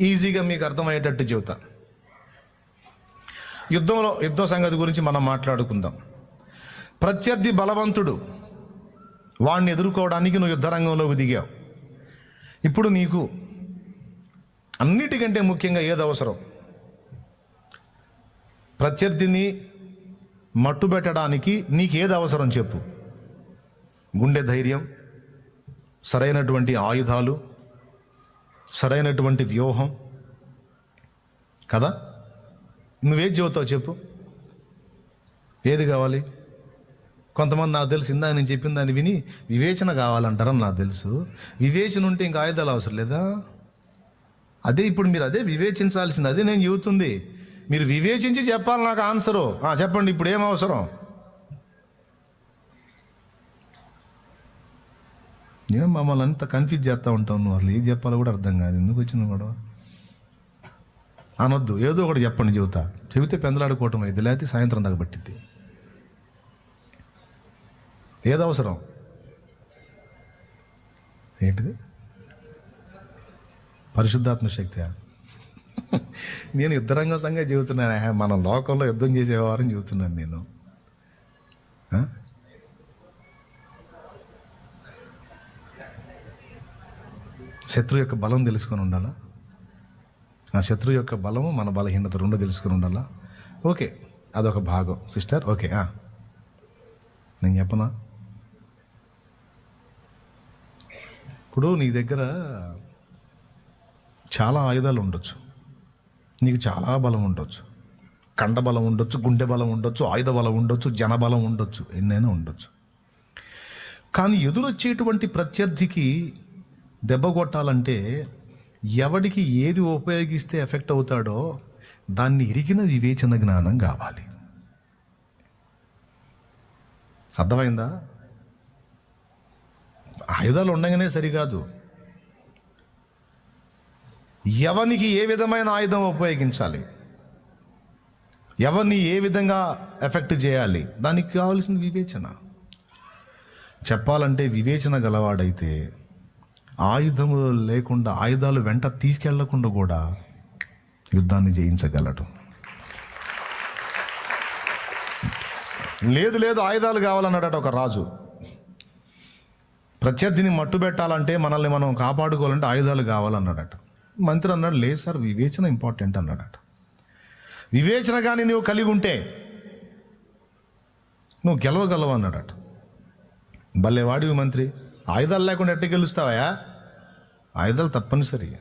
ఈజీగా మీకు అర్థమయ్యేటట్టు చెబుతా. యుద్ధంలో యుద్ధ సంగతి గురించి మనం మాట్లాడుకుందాం. ప్రత్యర్థి బలవంతుడు. వాణ్ణి ఎదుర్కోవడానికి నువ్వు యుద్ధరంగంలోకి దిగావు. ఇప్పుడు నీకు అన్నిటికంటే ముఖ్యంగా ఏది అవసరం? ప్రత్యర్థిని మట్టుబెట్టడానికి నీకేది అవసరం చెప్పు. గుండె ధైర్యం సరైనటువంటి ఆయుధాలు సరైనటువంటి వ్యూహం. కదా? నువ్వేది చెబుతావు చెప్పు. ఏది కావాలి? కొంతమంది నాకు తెలుసు ఇందా నేను చెప్పిన దాన్ని విని వివేచన కావాలంటారని నాకు తెలుసు. వివేచన ఉంటే ఇంకా ఆయుధాలు అవసరం లేదా? అదే ఇప్పుడు మీరు అదే వివేచించాల్సింది అదే నేను చెబుతుంది. మీరు వివేచించి చెప్పాలి నాకు ఆన్సరు. చెప్పండి ఇప్పుడు ఏం అవసరం? నేను మమ్మల్ని అంత కన్ఫ్యూజ్ చేస్తూ ఉంటావు నువ్వు. అసలు ఏం చెప్పాలో కూడా అర్థం కాదు. ఎందుకు వచ్చింది గొడవ? అనొద్దు. ఏదో ఒకటి చెప్పండి చెబుతా. చెబితే పెందలాడుకోవటం అయింది లేకపోతే సాయంత్రం దాకా పట్టింది ఏది అవసరం? ఏంటిది? పరిశుద్ధాత్మ శక్తి నేను యుద్ధరంగం సంగతి చెబుతున్నాను. మన లోకంలో యుద్ధం చేసేవారని చెబుతున్నాను నేను. శత్రువు యొక్క బలం తెలుసుకొని ఉండాలా? ఆ శత్రువు యొక్క బలము మన బలహీనత రెండు తెలుసుకొని ఉండాలా? ఓకే అదొక భాగం. సిస్టర్ ఓకే నేను చెప్పనా? ఇప్పుడు నీ దగ్గర చాలా ఆయుధాలు ఉండొచ్చు. నీకు చాలా బలం ఉండొచ్చు. కండ బలం ఉండొచ్చు గుండె బలం ఉండొచ్చు ఆయుధ బలం ఉండొచ్చు జన బలం ఉండొచ్చు ఎన్నైనా ఉండొచ్చు. కానీ ఎదురొచ్చేటువంటి ప్రత్యర్థికి దెబ్బ కొట్టాలంటే ఎవడికి ఏది ఉపయోగిస్తే ఎఫెక్ట్ అవుతాడో దాన్ని ఇరిగిన వివేచన జ్ఞానం కావాలి. అర్థమైందా? ఆయుధాలు ఉండగానే సరికాదు. ఎవనికి ఏ విధమైన ఆయుధం ఉపయోగించాలి? ఎవరిని ఏ విధంగా ఎఫెక్ట్ చేయాలి? దానికి కావాల్సిన వివేచన. చెప్పాలంటే వివేచన గలవాడైతే ఆయుధము లేకుండా ఆయుధాలు వెంట తీసుకెళ్ళకుండా కూడా యుద్ధాన్ని జయించగలడు. లేదు లేదు ఆయుధాలు కావాలన్నాడట ఒక రాజు. ప్రత్యర్థిని మట్టు పెట్టాలంటే మనల్ని మనం కాపాడుకోవాలంటే ఆయుధాలు కావాలన్నాడట. మంత్రి అన్నాడు లేదు సార్ వివేచన ఇంపార్టెంట్ అన్నాడట. వివేచన కానీ నువ్వు కలిగి ఉంటే నువ్వు గెలవగలవు అన్నాడట భలే వాడివి మంత్రి ఆయుధాలు లేకుండా ఎట్ట గెలుస్తావా ఆయుధాలు తప్పనిసరి.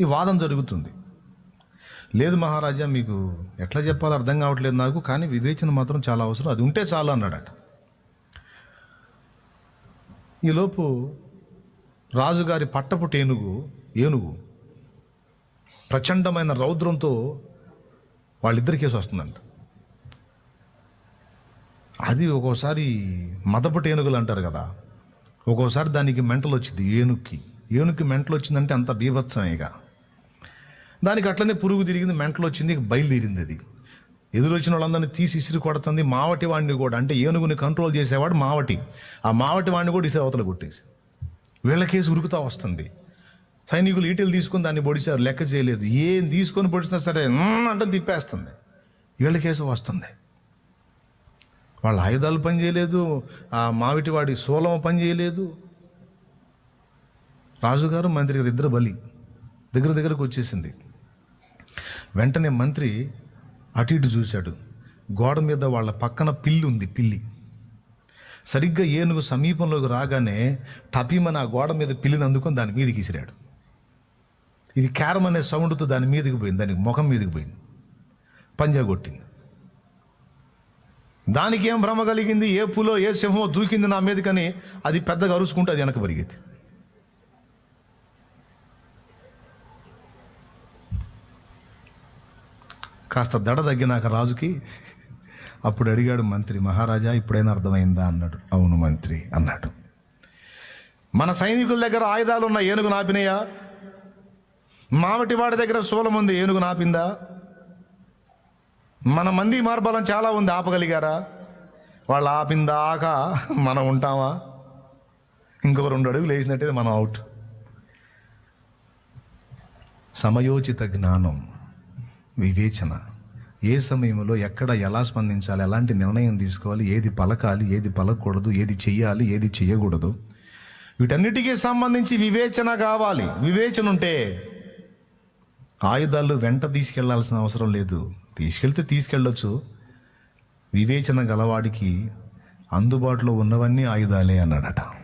ఈ వాదం జరుగుతుంది. లేదు మహారాజా మీకు ఎట్లా చెప్పాలో అర్థం కావట్లేదు నాకు కానీ వివేచన మాత్రం చాలా అవసరం. అది ఉంటే చాలు అన్నాడట. ఈలోపు రాజుగారి పట్టపుట ఏనుగు ఏనుగు ప్రచండమైన రౌద్రంతో వాళ్ళిద్దరి కేసు వస్తుందంట. అది ఒక్కోసారి మదపుట ఏనుగులు అంటారు కదా. ఒక్కోసారి దానికి మెంటలు వచ్చింది ఏనుక్కి. ఏనుగుకి మెంటలు వచ్చిందంటే అంత బీభత్సమేగా దానికి అట్లనే పురుగు తిరిగింది మెంటలు వచ్చింది ఇక బయలుదేరింది అది. ఎదురొచ్చిన వాళ్ళందరినీ తీసి ఇసిరి కొడుతుంది మావటి వాడిని కూడా. అంటే ఏనుగుని కంట్రోల్ చేసేవాడు మావటి. ఆ మావటి వాడిని కూడా ఇసే అవతల కొట్టేసి. వీళ్ళ కేసు ఉరుకుతా వస్తుంది. సైనికులు ఈటీలు తీసుకొని దాన్ని పొడిచారు లెక్క చేయలేదు. ఏం తీసుకొని పొడిచినా సరే అంటే తిప్పేస్తుంది. వీళ్ళ కేసు వస్తుంది. వాళ్ళ ఆయుధాలు పనిచేయలేదు ఆ మావిటి వాడి సోలం పని చేయలేదు రాజుగారు మంత్రి గారు ఇద్దరు బలి దగ్గర దగ్గరకు వచ్చేసింది. వెంటనే మంత్రి అటు ఇటు చూశాడు. గోడ మీద వాళ్ళ పక్కన పిల్లి ఉంది పిల్లి. సరిగ్గా ఏనుగు సమీపంలోకి రాగానే తపిమని ఆ గోడ మీద పిల్లిని అందుకొని దాని మీదకి ఇసిరాడు ఇది క్యారం అనే సౌండ్తో దాని మీదకి పోయింది దానికి ముఖం మీదకి పోయింది. పంజా కొట్టింది. దానికి ఏం భ్రమ కలిగింది? ఏ పులో ఏ సింహమో దూకింది నా మీదకని అది పెద్దగా అరుచుకుంటే అది వెనక పరిగెత్తి. కాస్త దడ తగ్గినాక రాజుకి అప్పుడు అడిగాడు మంత్రి మహారాజా ఇప్పుడైనా అర్థమైందా? అన్నాడు. అవును మంత్రి అన్నాడు. మన సైనికుల దగ్గర ఆయుధాలు ఉన్న ఏనుగు నాపినయా? మావటి వాడి దగ్గర శూలం ఉంది ఏనుగు నాపిందా? మన మంది మార్బలం చాలా ఉంది ఆపగలిగారా? వాళ్ళు ఆపిందాక మనం ఉంటామా? ఇంకొక రెండు అడుగులు వేసినట్టయితే మనం అవుట్. సమయోచిత జ్ఞానం. వివేచన. ఏ సమయంలో ఎక్కడ ఎలా స్పందించాలి ఎలాంటి నిర్ణయం తీసుకోవాలి ఏది పలకాలి ఏది పలకూడదు ఏది చెయ్యాలి ఏది చేయకూడదు వీటన్నిటికీ సంబంధించి వివేచన కావాలి. వివేచన ఉంటే ఆయుధాలు వెంట తీసుకెళ్ళాల్సిన అవసరం లేదు. తీసుకెళ్తే తీసుకెళ్ళొచ్చు. వివేచన గలవాడికి అందుబాటులో ఉన్నవన్నీ ఆయుధాలే అన్నాడట.